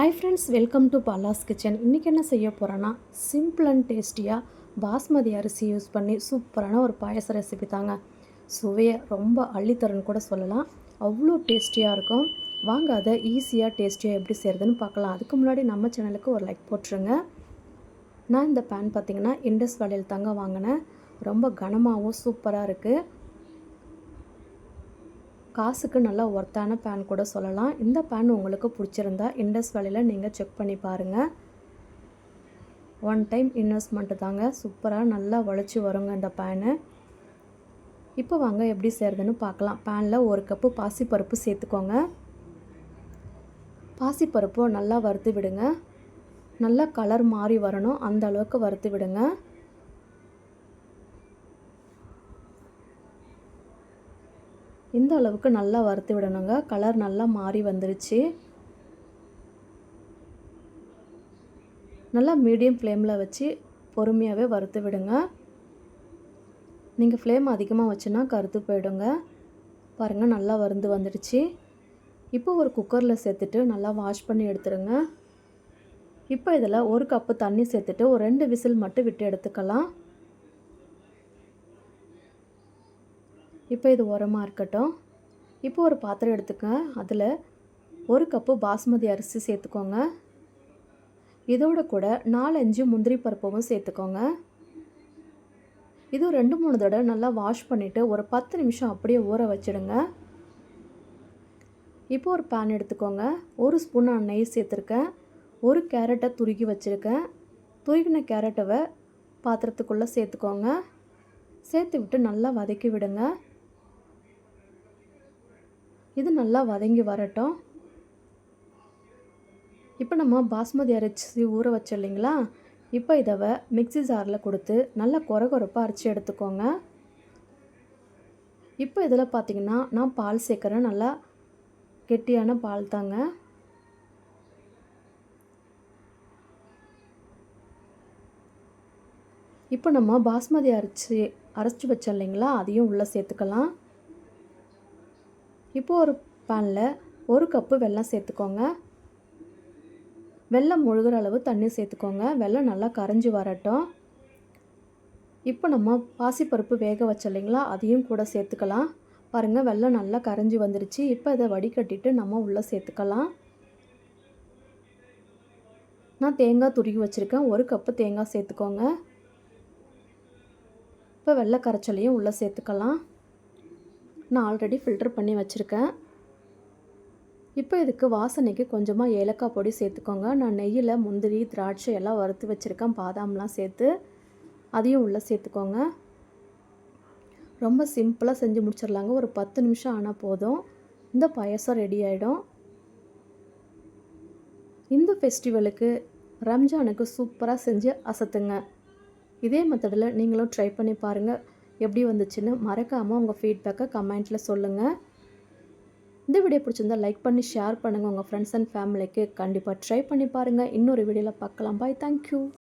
Hi friends welcome to Bala's kitchen இன்றைக்கி என்ன செய்ய போகிறேன்னா சிம்பிள் அண்ட் டேஸ்டியாக பாஸ்மதி அரிசி யூஸ் பண்ணி சூப்பரான ஒரு பாயச ரெசிபி தாங்க. சுவையை ரொம்ப அள்ளித்தரன்னு கூட சொல்லலாம். அவ்வளோ டேஸ்டியாக இருக்கும். வாங்க அதை ஈஸியாக டேஸ்டியாக எப்படி செய்கிறதுன்னு பார்க்கலாம். அதுக்கு முன்னாடி நம்ம சேனலுக்கு ஒரு லைக் போட்டுருங்க. நான் இந்த பேன் பார்த்திங்கன்னா இண்டஸ் வலையில் தாங்க வாங்கினேன். ரொம்ப கனமாகவும் சூப்பராக இருக்குது காசுக்கு நல்லா ஒர்த்தான பேன் கூட சொல்லலாம். இந்த பேன் உங்களுக்கு பிடிச்சிருந்தா இண்டஸ் வேலையில் நீங்கள் செக் பண்ணி பாருங்கள் ஒன் டைம் இன்வெஸ்ட்மெண்ட்டு தாங்க. சூப்பராக நல்லா உழைச்சி வருங்க இந்த பேனு இப்போ வாங்க எப்படி செய்கிறதுன்னு பார்க்கலாம். பேனில் ஒரு கப்பு பாசிப்பருப்பு சேர்த்துக்கோங்க. பாசிப்பருப்பு நல்லா வறுத்து விடுங்க. நல்லா கலர் மாறி வரணும். அந்த அளவுக்கு வறுத்து விடுங்க. இந்த அளவுக்கு நல்லா வறுத்து விடணுங்க. கலர் நல்லா மாறி வந்துருச்சு. நல்லா மீடியம் ஃப்ளேமில் வச்சு பொறுமையாகவே வறுத்து விடுங்க. நீங்கள் ஃப்ளேம் அதிகமாக வச்சுன்னா கருத்து போயிடுங்க. பாருங்கள் நல்லா வருந்து வந்துடுச்சு. இப்போ ஒரு குக்கரில் சேர்த்துட்டு நல்லா வாஷ் பண்ணி எடுத்துருங்க. இப்போ இதில் ஒரு கப்பு தண்ணி சேர்த்துட்டு ஒரு ரெண்டு விசில் மட்டும் விட்டு எடுத்துக்கலாம். இப்போ இது உரமாக இருக்கட்டும். இப்போ ஒரு பாத்திரம் எடுத்துக்க. அதில் ஒரு கப்பு பாஸ்மதி அரிசி சேர்த்துக்கோங்க. இதோட கூட நாலஞ்சு முந்திரி பருப்பவும் சேர்த்துக்கோங்க. இது ரெண்டு மூணு தடவை நல்லா வாஷ் பண்ணிவிட்டு ஒரு பத்து நிமிஷம் அப்படியே ஊற வச்சிடுங்க. இப்போ ஒரு பேன் எடுத்துக்கோங்க. ஒரு ஸ்பூன் நான் நெய் சேர்த்துருக்கேன். ஒரு கேரட்டை துருக்கி வச்சுருக்கேன். துருகின கேரட்டை பாத்திரத்துக்குள்ளே சேர்த்துக்கோங்க. சேர்த்து விட்டு நல்லா வதக்கி விடுங்க. இது நல்லா வதங்கி வரட்டும். இப்போ நம்ம பாஸ்மதி அரிசி ஊற வச்சோம் இல்லைங்களா? இப்போ இதை மிக்சி ஜாரில் கொடுத்து நல்லா குறை குறைப்பாக அரைச்சி எடுத்துக்கோங்க. இப்போ இதில் பார்த்திங்கன்னா நான் பால் சேர்க்குறேன். நல்லா கெட்டியான பால் தாங்க. இப்போ நம்ம பாஸ்மதி அரைச்சி அரைச்சி வச்சோம் இல்லைங்களா? அதையும் உள்ளே சேர்த்துக்கலாம். இப்போது ஒரு பேனில் ஒரு கப்பு வெல்லம் சேர்த்துக்கோங்க. வெல்லம் முழுகிற அளவு தண்ணி சேர்த்துக்கோங்க. வெல்லம் நல்லா கரைஞ்சி வரட்டும். இப்போ நம்ம பாசிப்பருப்பு வேக வச்ச இல்லைங்களா? அதையும் கூட சேர்த்துக்கலாம். பாருங்கள் வெல்லம் நல்லா கரைஞ்சி வந்துருச்சு. இப்போ இதை வடிகட்டிட்டு நம்ம உள்ளே சேர்த்துக்கலாம். நான் தேங்காய் துருகி வச்சுருக்கேன். ஒரு கப்பு தேங்காய் சேர்த்துக்கோங்க. இப்போ வெள்ளை கரைச்சலையும் உள்ளே சேர்த்துக்கலாம். நான் ஆல்ரெடி ஃபில்டர் பண்ணி வச்சுருக்கேன். இப்போ இதுக்கு வாசனைக்கு கொஞ்சமாக ஏலக்காய் பொடி சேர்த்துக்கோங்க. நான் நெய்யில் முந்திரி திராட்சை எல்லாம் வறுத்து வச்சுருக்கேன். பாதாம்லாம் சேர்த்து அதையும் உள்ளே சேர்த்துக்கோங்க. ரொம்ப சிம்பிளாக செஞ்சு முடிச்சிடலாங்க. ஒரு பத்து நிமிஷம் ஆனால் போதும். இந்த பாயசம் ரெடி ஆகிடும் இந்த ஃபெஸ்டிவலுக்கு ரம்ஜானுக்கு சூப்பராக செஞ்சு அசத்துங்க. இதே மெத்தடில் நீங்களும் ட்ரை பண்ணி பாருங்கள் எப்படி வந்துச்சுன்னு மறக்காமல் உங்கள் ஃபீட்பேக்கை கமெண்ட்டில் சொல்லுங்கள் இந்த வீடியோ பிடிச்சிருந்தால் லைக் பண்ணி ஷேர் பண்ணுங்கள் உங்கள் ஃப்ரெண்ட்ஸ் அண்ட் ஃபேமிலிக்கு கண்டிப்பாக ட்ரை பண்ணி பாருங்கள் இன்னொரு வீடியோவில் பார்க்கலாம். Bye thank you